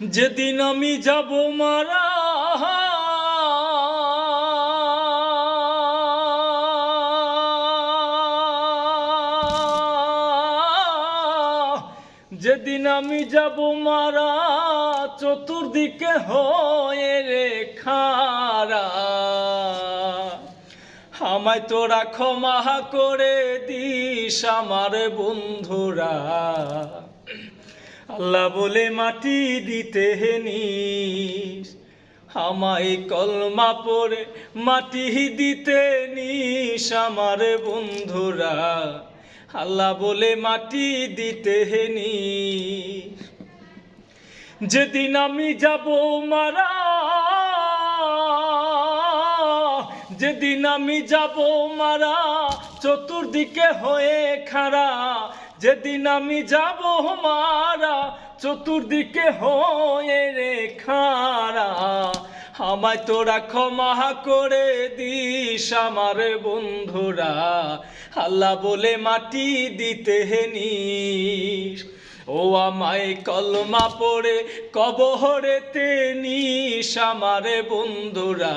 যেদিন আমি যাব মারা, যেদিন আমি যাব মারা, চতুর্দিকে হয়ে রে খারা। আমায় তোরা ক্ষমা করে দিস আমার বন্ধুরা। আল্লাহ বলে মাটি দিতে নিস, আমায় কলমা পরে মাটি দিতে নিস আমার বন্ধুরা। আল্লাহ বলে মাটি দিতে নিস। যেদিন আমি যাব মারা, যেদিন আমি যাব মারা, চতুর্দিকে হয়ে খাড়া যেদিন আমি যাব মারা, চতুর্দিকে হয়ে রে খাড়া আমায় তোরা ক্ষমা করে দিস আমার বন্ধুরা। আল্লাহ বলে মাটি দিতে নিস। ও আমায় কলমা পড়ে, কবহরেতে নিস আমার বন্ধুরা।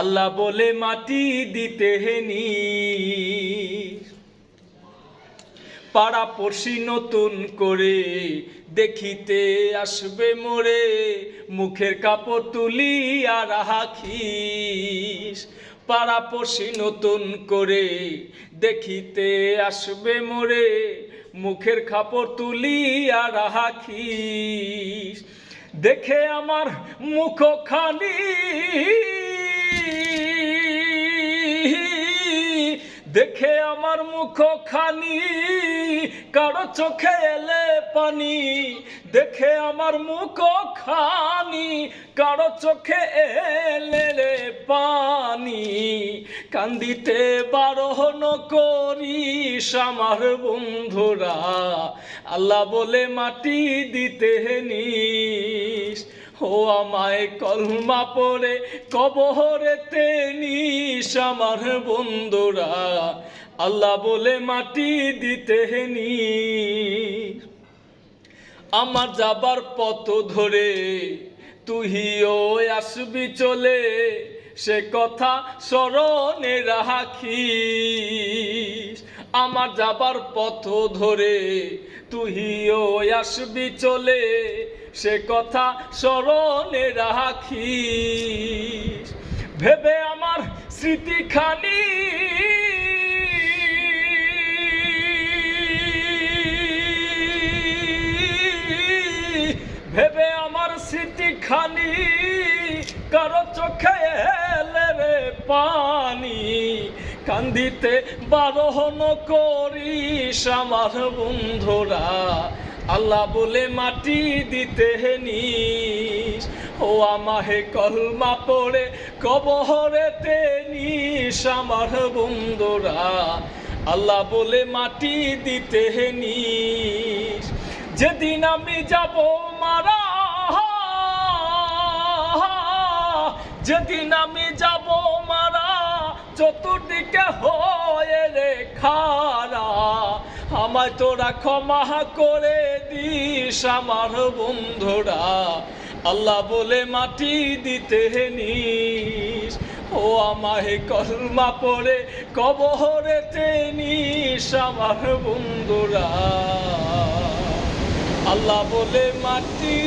আল্লাহ বলে মাটি দিতে নিস। পাড়া পড়শি নতুন করে দেখিতে আসবে মোরে। মুখের কাপড় তুলি আর রাখিস। পাড়া পড়শি নতুন করে দেখিতে আসবে মোরে। মুখের কাপড় তুলি আর রাখিস। দেখে আমার মুখ খালি দেখে আমার মুখ খানি, কারও চোখে এলে পানি। দেখে আমার মুখ খানি, কারও চোখে এলে পানি। কান্দিতে বারণ করিস আমার বন্ধুরা, আল্লাহ বলে মাটি দিতে নিস। ও আমায় কলমা পড়ে, কবহরেতে নিস আমার বন্ধুরা। আল্লাহ বলে, মাটি দিতে নিস আমার যাবার পথ ধরে তুহিও আসবি চলে, সে কথা স্মরণে রাখিস। আমার যাবার পথ ধরে তুহিও আসবি চলে সে কথা স্মরণে রাখিস। ভেবে আমার স্মৃতিখানি ভেবে আমার স্মৃতিখানি কারও চোখে এলে রে পানি। কান্দিতে বারহন করিস আমার বন্ধুরা। আল্লাহ বলে মাটি দিতে নিস। ও আমাহে কলমা পড়ে, কবহরেতে নিস আমার বন্ধুরা। আল্লাহ বলে মাটি দিতে নিস। যেদিন আমি যাব মারা, যেদিন আমি যাব তোরা ক্ষমা করে দিস আমার বন্ধুরা। আল্লাহ বলে মাটি দিতে নিস, ও আমায় কলমা পড়ে কবহরেতে নিস আমার বন্ধুরা। আল্লাহ বলে মাটি